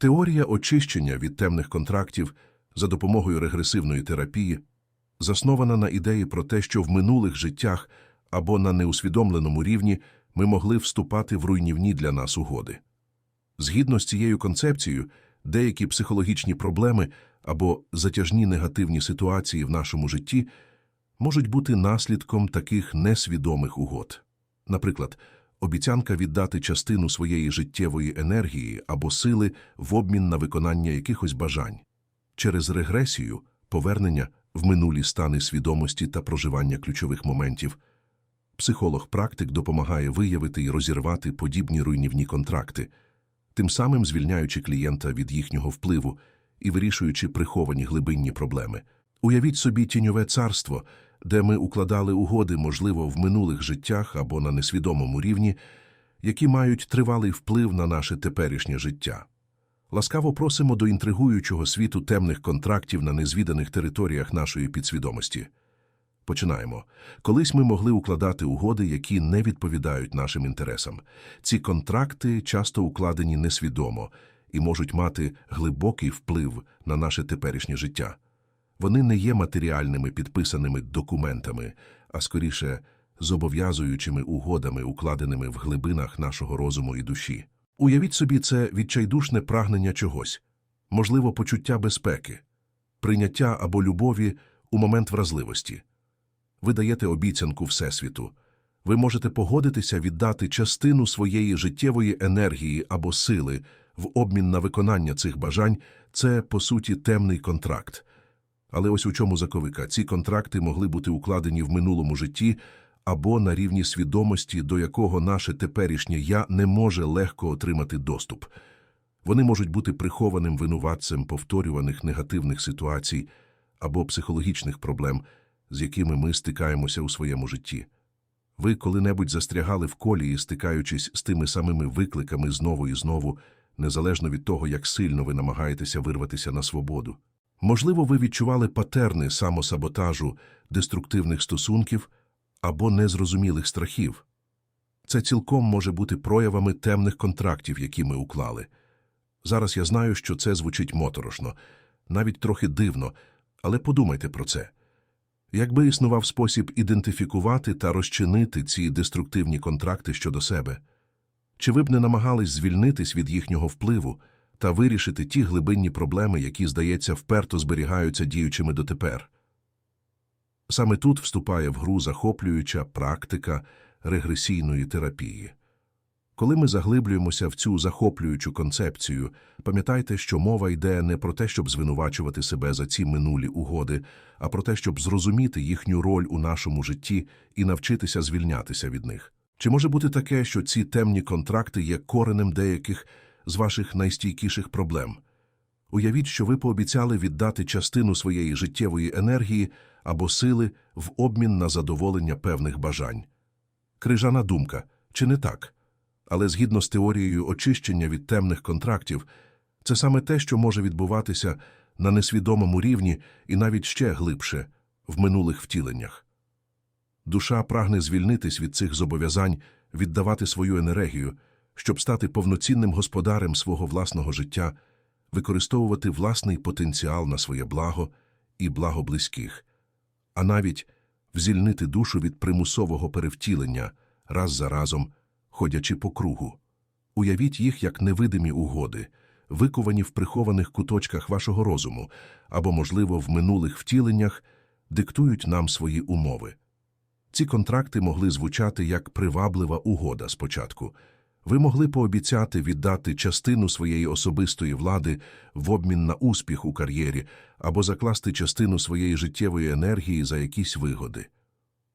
Теорія очищення від темних контрактів за допомогою регресивної терапії заснована на ідеї про те, що в минулих життях або на неусвідомленому рівні ми могли вступати в руйнівні для нас угоди. Згідно з цією концепцією, деякі психологічні проблеми або затяжні негативні ситуації в нашому житті можуть бути наслідком таких несвідомих угод. Наприклад, обіцянка віддати частину своєї життєвої енергії або сили в обмін на виконання якихось бажань. Через регресію, повернення в минулі стани свідомості та проживання ключових моментів, психолог-практик допомагає виявити і розірвати подібні руйнівні контракти, тим самим звільняючи клієнта від їхнього впливу і вирішуючи приховані глибинні проблеми. Уявіть собі тіньове царство, де ми укладали угоди, можливо, в минулих життях або на несвідомому рівні, які мають тривалий вплив на наше теперішнє життя. Ласкаво просимо до інтригуючого світу темних контрактів на незвіданих територіях нашої підсвідомості. Починаємо. Колись ми могли укладати угоди, які не відповідають нашим інтересам. Ці контракти часто укладені несвідомо і можуть мати глибокий вплив на наше теперішнє життя. Вони не є матеріальними підписаними документами, а скоріше зобов'язуючими угодами, укладеними в глибинах нашого розуму і душі. Уявіть собі це відчайдушне прагнення чогось, можливо, почуття безпеки, прийняття або любові у момент вразливості. Ви даєте обіцянку Всесвіту. Ви можете погодитися віддати частину своєї життєвої енергії або сили в обмін на виконання цих бажань – це, по суті, темний контракт. Але ось у чому заковика. Ці контракти могли бути укладені в минулому житті або на рівні свідомості, до якого наше теперішнє «я» не може легко отримати доступ. Вони можуть бути прихованим винуватцем повторюваних негативних ситуацій або психологічних проблем, з якими ми стикаємося у своєму житті. Ви коли-небудь застрягали в колії, стикаючись з тими самими викликами знову і знову, незалежно від того, як сильно ви намагаєтеся вирватися на свободу. Можливо, ви відчували патерни самосаботажу, деструктивних стосунків або незрозумілих страхів. Це цілком може бути проявами темних контрактів, які ми уклали. Зараз я знаю, що це звучить моторошно, навіть трохи дивно, але подумайте про це. Якби існував спосіб ідентифікувати та розчинити ці деструктивні контракти щодо себе, чи ви б не намагались звільнитись від їхнього впливу та вирішити ті глибинні проблеми, які, здається, вперто зберігаються діючими дотепер? Саме тут вступає в гру захоплююча практика регресійної терапії. Коли ми заглиблюємося в цю захоплюючу концепцію, пам'ятайте, що мова йде не про те, щоб звинувачувати себе за ці минулі угоди, а про те, щоб зрозуміти їхню роль у нашому житті і навчитися звільнятися від них. Чи може бути таке, що ці темні контракти є коренем деяких з ваших найстійкіших проблем? Уявіть, що ви пообіцяли віддати частину своєї життєвої енергії або сили в обмін на задоволення певних бажань. Крижана думка, чи не так? Але згідно з теорією очищення від темних контрактів, це саме те, що може відбуватися на несвідомому рівні і навіть ще глибше в минулих втіленнях. Душа прагне звільнитись від цих зобов'язань, віддавати свою енергію, щоб стати повноцінним господарем свого власного життя, використовувати власний потенціал на своє благо і благо близьких, а навіть взвільнити душу від примусового перевтілення раз за разом, ходячи по кругу. Уявіть їх як невидимі угоди, виковані в прихованих куточках вашого розуму або, можливо, в минулих втіленнях, диктують нам свої умови. Ці контракти могли звучати як приваблива угода спочатку. Ви могли пообіцяти віддати частину своєї особистої влади в обмін на успіх у кар'єрі або закласти частину своєї життєвої енергії за якісь вигоди.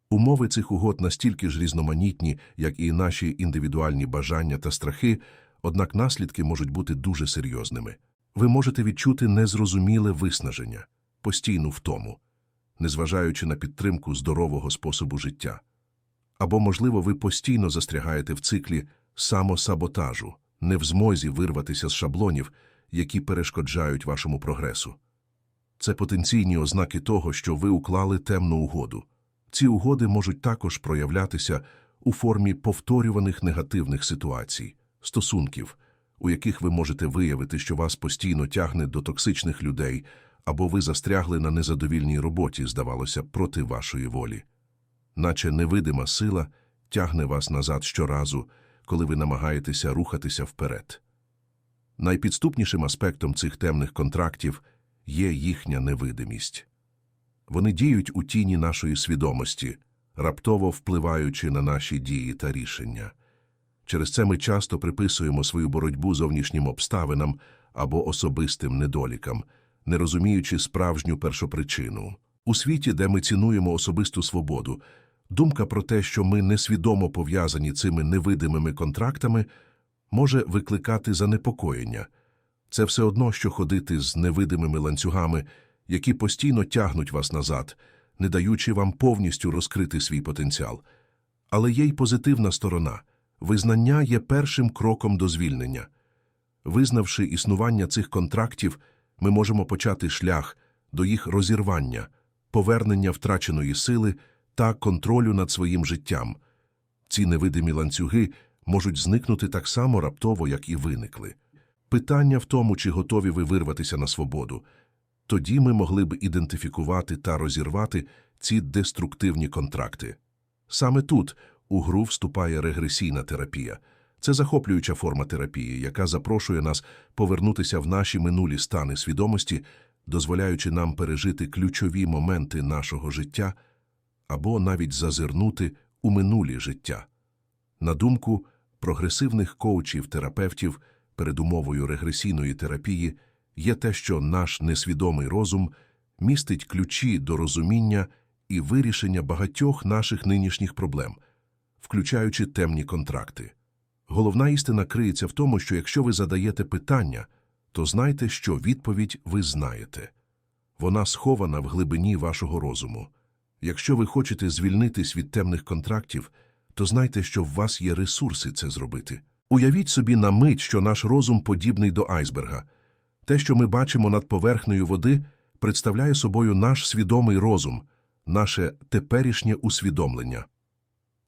Умови цих угод настільки ж різноманітні, як і наші індивідуальні бажання та страхи, однак наслідки можуть бути дуже серйозними. Ви можете відчути незрозуміле виснаження, постійну втому, незважаючи на підтримку здорового способу життя. Або, можливо, ви постійно застрягаєте в циклі самосаботажу, не в змозі вирватися з шаблонів, які перешкоджають вашому прогресу. Це потенційні ознаки того, що ви уклали темну угоду. Ці угоди можуть також проявлятися у формі повторюваних негативних ситуацій, стосунків, у яких ви можете виявити, що вас постійно тягне до токсичних людей, або ви застрягли на незадовільній роботі, здавалося, проти вашої волі. Наче невидима сила тягне вас назад щоразу, коли ви намагаєтеся рухатися вперед. Найпідступнішим аспектом цих темних контрактів є їхня невидимість. Вони діють у тіні нашої свідомості, раптово впливаючи на наші дії та рішення. Через це ми часто приписуємо свою боротьбу зовнішнім обставинам або особистим недолікам, не розуміючи справжню першопричину. У світі, де ми цінуємо особисту свободу, думка про те, що ми несвідомо пов'язані цими невидимими контрактами, може викликати занепокоєння. Це все одно, що ходити з невидимими ланцюгами, які постійно тягнуть вас назад, не даючи вам повністю розкрити свій потенціал. Але є й позитивна сторона. Визнання є першим кроком до звільнення. Визнавши існування цих контрактів, ми можемо почати шлях до їх розірвання, повернення втраченої сили та контролю над своїм життям. Ці невидимі ланцюги можуть зникнути так само раптово, як і виникли. Питання в тому, чи готові ви вирватися на свободу. Тоді ми могли б ідентифікувати та розірвати ці деструктивні контракти. Саме тут у гру вступає регресійна терапія. Це захоплююча форма терапії, яка запрошує нас повернутися в наші минулі стани свідомості, дозволяючи нам пережити ключові моменти нашого життя або навіть зазирнути у минулі життя. На думку прогресивних коучів-терапевтів, передумовою регресійної терапії є те, що наш несвідомий розум містить ключі до розуміння і вирішення багатьох наших нинішніх проблем, включаючи темні контракти. Головна істина криється в тому, що якщо ви задаєте питання, то знайте, що відповідь ви знаєте. Вона схована в глибині вашого розуму. Якщо ви хочете звільнитись від темних контрактів, то знайте, що в вас є ресурси це зробити. Уявіть собі на мить, що наш розум подібний до айсберга. Те, що ми бачимо над поверхнею води, представляє собою наш свідомий розум, наше теперішнє усвідомлення.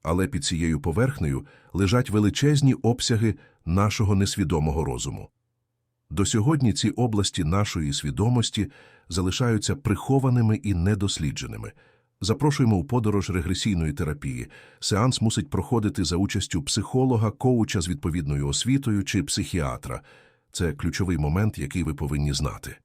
Але під цією поверхнею лежать величезні обсяги нашого несвідомого розуму. До сьогодні ці області нашої свідомості залишаються прихованими і недослідженими. Запрошуємо у подорож регресійної терапії. Сеанс мусить проходити за участю психолога, коуча з відповідною освітою чи психіатра. Це ключовий момент, який ви повинні знати.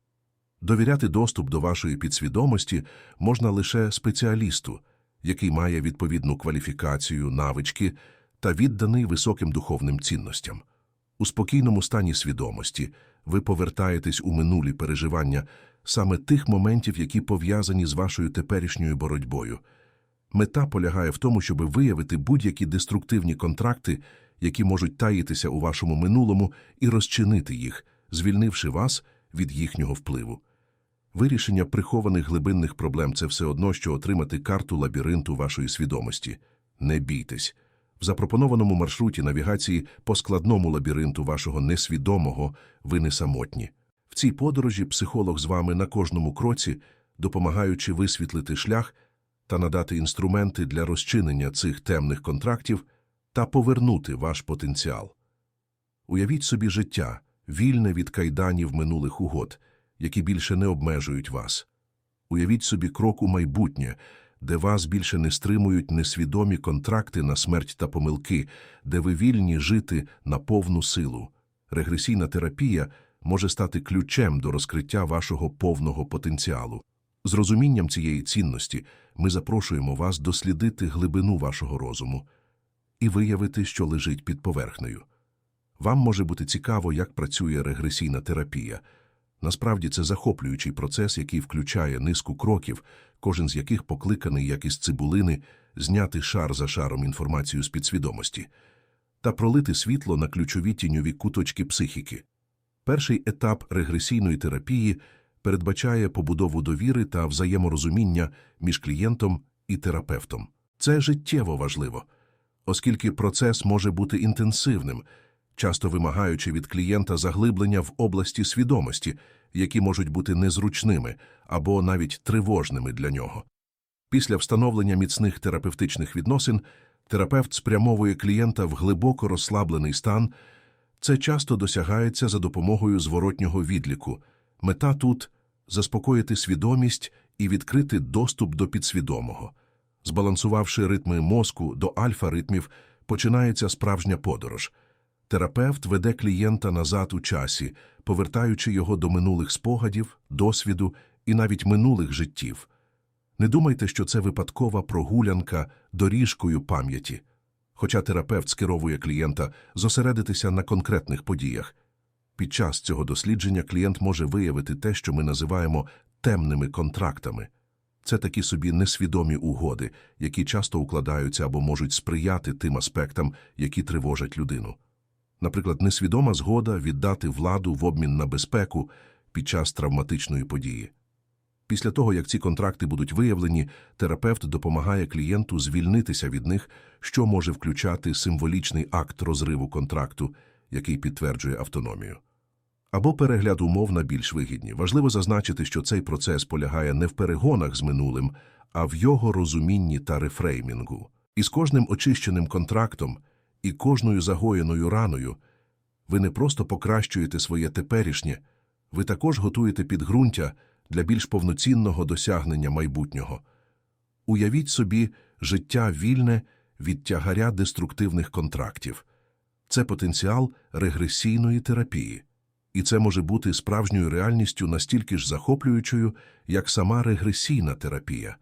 Довіряти доступ до вашої підсвідомості можна лише спеціалісту, який має відповідну кваліфікацію, навички та відданий високим духовним цінностям. У спокійному стані свідомості ви повертаєтесь у минулі переживання саме тих моментів, які пов'язані з вашою теперішньою боротьбою. Мета полягає в тому, щоб виявити будь-які деструктивні контракти, які можуть таїтися у вашому минулому, і розчинити їх, звільнивши вас від їхнього впливу. Вирішення прихованих глибинних проблем – це все одно, що отримати карту лабіринту вашої свідомості. Не бійтесь. В запропонованому маршруті навігації по складному лабіринту вашого несвідомого ви не самотні. В цій подорожі психолог з вами на кожному кроці, допомагаючи висвітлити шлях та надати інструменти для розчинення цих темних контрактів та повернути ваш потенціал. Уявіть собі життя, вільне від кайданів минулих угод, які більше не обмежують вас. Уявіть собі крок у майбутнє, де вас більше не стримують несвідомі контракти на смерть та помилки, де ви вільні жити на повну силу. Регресійна терапія може стати ключем до розкриття вашого повного потенціалу. З розумінням цієї цінності ми запрошуємо вас дослідити глибину вашого розуму і виявити, що лежить під поверхнею. Вам може бути цікаво, як працює регресійна терапія. Насправді це захоплюючий процес, який включає низку кроків, кожен з яких покликаний, як із цибулини, зняти шар за шаром інформацію з підсвідомості та пролити світло на ключові тіньові куточки психіки. Перший етап регресійної терапії передбачає побудову довіри та взаєморозуміння між клієнтом і терапевтом. Це життєво важливо, оскільки процес може бути інтенсивним, часто вимагаючи від клієнта заглиблення в області свідомості, які можуть бути незручними або навіть тривожними для нього. Після встановлення міцних терапевтичних відносин терапевт спрямовує клієнта в глибоко розслаблений стан Це часто досягається за допомогою зворотнього відліку. Мета тут – заспокоїти свідомість і відкрити доступ до підсвідомого. Збалансувавши ритми мозку до альфа-ритмів, починається справжня подорож. Терапевт веде клієнта назад у часі, повертаючи його до минулих спогадів, досвіду і навіть минулих життів. Не думайте, що це випадкова прогулянка доріжкою пам'яті. Хоча терапевт скеровує клієнта зосередитися на конкретних подіях. Під час цього дослідження клієнт може виявити те, що ми називаємо темними контрактами. Це такі собі несвідомі угоди, які часто укладаються або можуть сприяти тим аспектам, які тривожать людину. Наприклад, несвідома згода віддати владу в обмін на безпеку під час травматичної події. Після того, як ці контракти будуть виявлені, терапевт допомагає клієнту звільнитися від них, що може включати символічний акт розриву контракту, який підтверджує автономію. Або перегляд умов на більш вигідні. Важливо зазначити, що цей процес полягає не в перегонах з минулим, а в його розумінні та рефреймінгу. І з кожним очищеним контрактом і кожною загоєною раною ви не просто покращуєте своє теперішнє, ви також готуєте підґрунтя для більш повноцінного досягнення майбутнього. Уявіть собі життя вільне від тягаря деструктивних контрактів. Це потенціал регресійної терапії. І це може бути справжньою реальністю настільки ж захоплюючою, як сама регресійна терапія.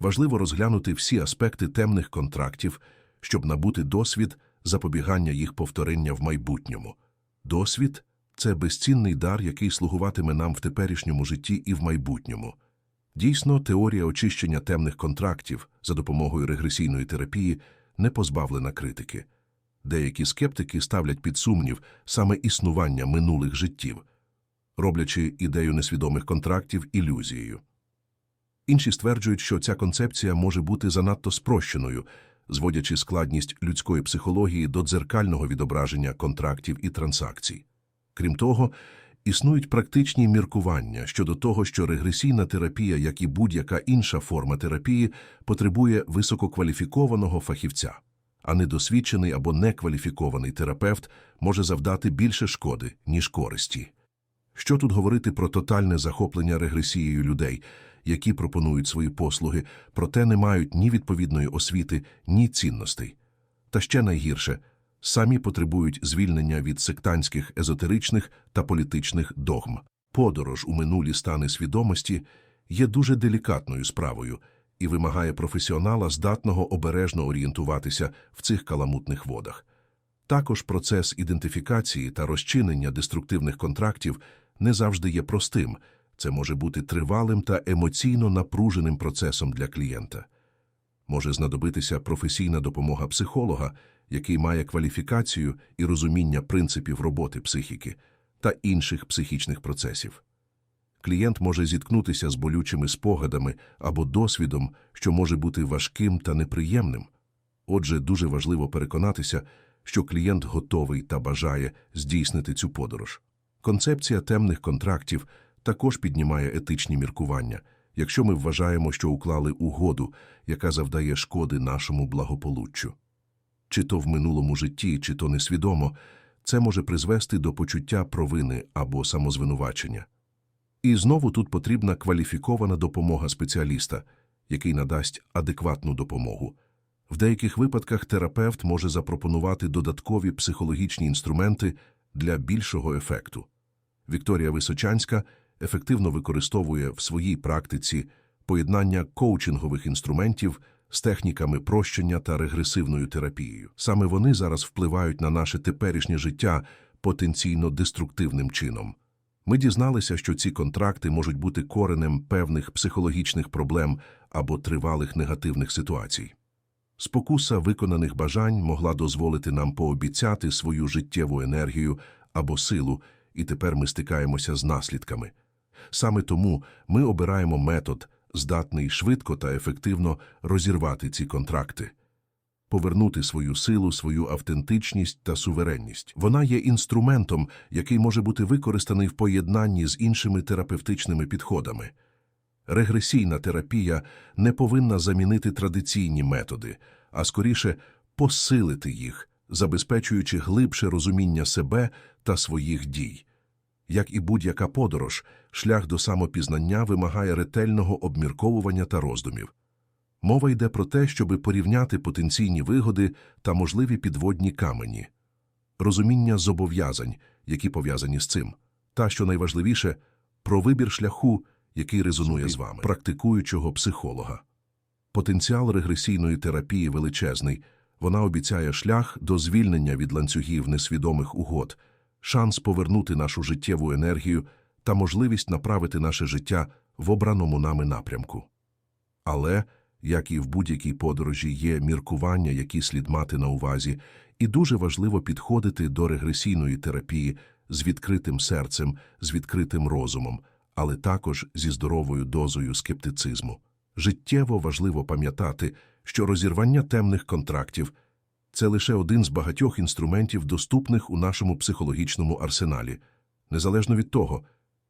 Важливо розглянути всі аспекти темних контрактів, щоб набути досвід запобігання їх повторення в майбутньому. Досвід це безцінний дар, який слугуватиме нам в теперішньому житті і в майбутньому. Дійсно, теорія очищення темних контрактів за допомогою регресійної терапії не позбавлена критики. Деякі скептики ставлять під сумнів саме існування минулих життів, роблячи ідею несвідомих контрактів ілюзією. Інші стверджують, що ця концепція може бути занадто спрощеною, зводячи складність людської психології до дзеркального відображення контрактів і транзакцій. Крім того, існують практичні міркування щодо того, що регресійна терапія, як і будь-яка інша форма терапії, потребує висококваліфікованого фахівця, а недосвідчений або некваліфікований терапевт може завдати більше шкоди, ніж користі. Що тут говорити про тотальне захоплення регресією людей, які пропонують свої послуги, проте не мають ні відповідної освіти, ні цінностей. Та ще найгірше – самі потребують звільнення від сектантських, езотеричних та політичних догм. Подорож у минулі стани свідомості є дуже делікатною справою і вимагає професіонала, здатного обережно орієнтуватися в цих каламутних водах. Також процес ідентифікації та розчинення деструктивних контрактів не завжди є простим, це може бути тривалим та емоційно напруженим процесом для клієнта. Може знадобитися професійна допомога психолога, який має кваліфікацію і розуміння принципів роботи психіки та інших психічних процесів. Клієнт може зіткнутися з болючими спогадами або досвідом, що може бути важким та неприємним. Отже, дуже важливо переконатися, що клієнт готовий та бажає здійснити цю подорож. Концепція темних контрактів також піднімає етичні міркування, якщо ми вважаємо, що уклали угоду, яка завдає шкоди нашому благополуччю чи то в минулому житті, чи то несвідомо, це може призвести до почуття провини або самозвинувачення. І знову тут потрібна кваліфікована допомога спеціаліста, який надасть адекватну допомогу. В деяких випадках терапевт може запропонувати додаткові психологічні інструменти для більшого ефекту. Вікторія Височанська ефективно використовує в своїй практиці поєднання коучингових інструментів з техніками прощення та регресивною терапією. Саме вони зараз впливають на наше теперішнє життя потенційно деструктивним чином. Ми дізналися, що ці контракти можуть бути коренем певних психологічних проблем або тривалих негативних ситуацій. Спокуса виконаних бажань могла дозволити нам пообіцяти свою життєву енергію або силу, і тепер ми стикаємося з наслідками. Саме тому ми обираємо метод, здатний швидко та ефективно розірвати ці контракти, повернути свою силу, свою автентичність та суверенність. Вона є інструментом, який може бути використаний в поєднанні з іншими терапевтичними підходами. Регресійна терапія не повинна замінити традиційні методи, а скоріше посилити їх, забезпечуючи глибше розуміння себе та своїх дій. Як і будь-яка подорож, шлях до самопізнання вимагає ретельного обмірковування та роздумів. Мова йде про те, щоби порівняти потенційні вигоди та можливі підводні камені, розуміння зобов'язань, які пов'язані з цим, та, що найважливіше, про вибір шляху, який резонує з вами, практикуючого психолога. Потенціал регресійної терапії величезний, вона обіцяє шлях до звільнення від ланцюгів несвідомих угод, шанс повернути нашу життєву енергію та можливість направити наше життя в обраному нами напрямку. Але, як і в будь-якій подорожі, є міркування, які слід мати на увазі, і дуже важливо підходити до регресійної терапії з відкритим серцем, з відкритим розумом, але також зі здоровою дозою скептицизму. Життєво важливо пам'ятати, що розірвання темних контрактів – це лише один з багатьох інструментів, доступних у нашому психологічному арсеналі. Незалежно від того,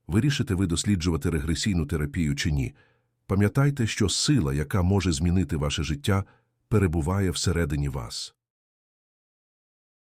вирішите ви досліджувати регресійну терапію чи ні, пам'ятайте, що сила, яка може змінити ваше життя, перебуває всередині вас.